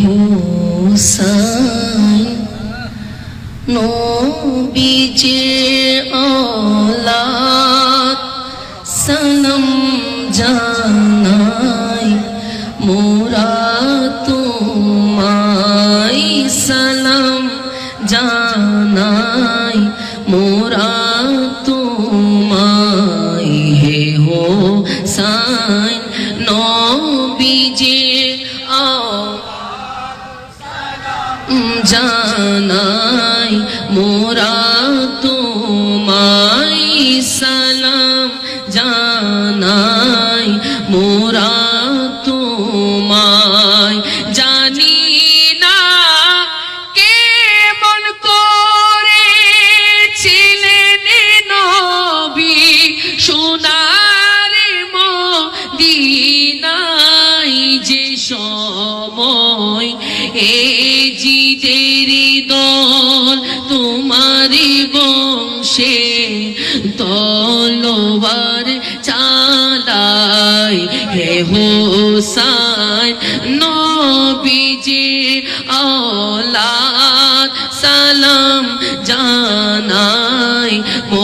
হুসাইন নবীজে আলাদ সালাম জানাই মোরা জিদের দল তোমারি বংশে তলোয়ার চালাই। হে হোসাইন নবীজি আওলাদ সালাম জানাই। মোরা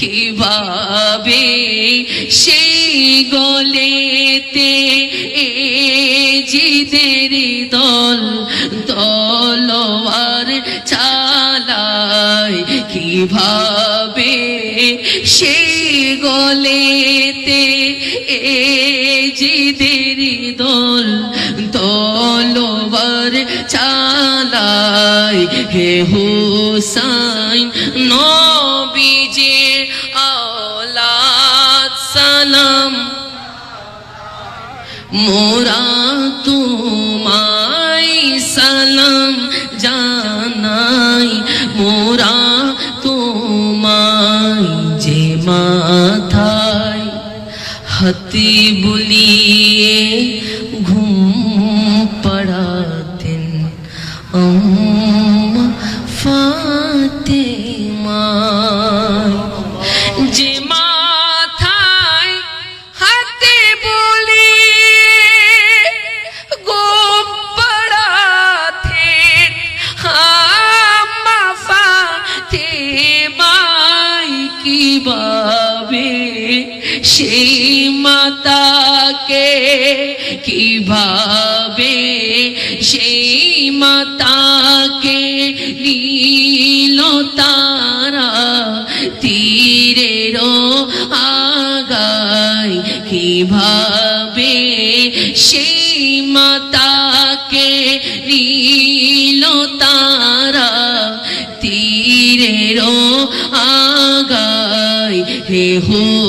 কীভাবে সেই গলেতে এ জিদের দল, তলোয়ার চালায়? কীভাবে সেই গলেতে এ জিদের দল, তলোয়ার চালায়? হে হুসাইন নবীজে মোরা তোমায় সালাম জানাই মোরা তোমায় যে মাথায় হাতি বুলিয়ে ঘুম পড়াতেন। সেই মাতাকে কীভাবে সেই মাতাকে নীল তারা তীরেরও আগায়? কীভাবে সেই মাতাকে নীল তারা তীরেরও আগায়? হে হোসাইন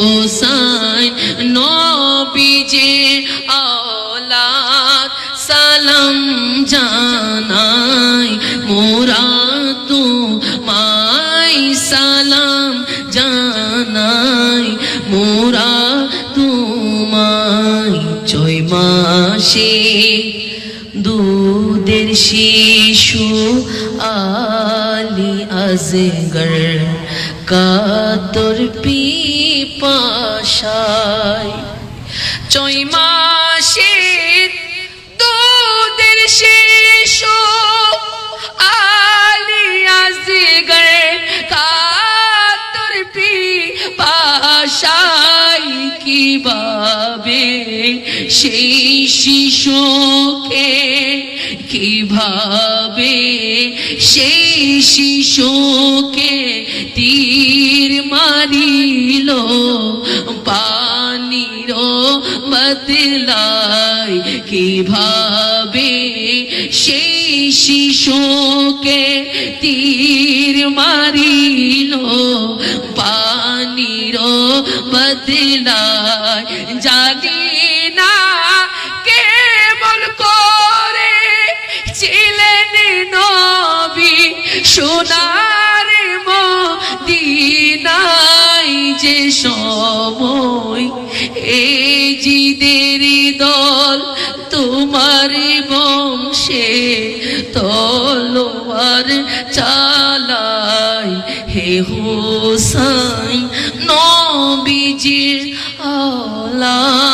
জানাই মোরা তো মাই সালাম জানাই মোরা তোমায় ছয় মাসে দুধের শিশু আলি আজগর কাতর পিপাশায় ছয় মাসের সেই শিশুকে কীভাবে সেই শিশুকে তীর মারিল পানির বদলায় কীভাবে সেই শিশুকে তীর মারিল পানির বদলায় জানি সোনার মদিনায় যে সময় এই জিদের দল তোমার বংশে তলোয়ার চালাই হে হোসাই নবীজির আলা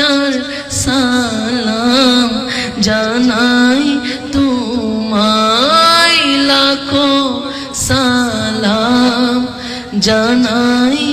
হাজার সালাম জানাই তোমায় লাখো সালাম জানাই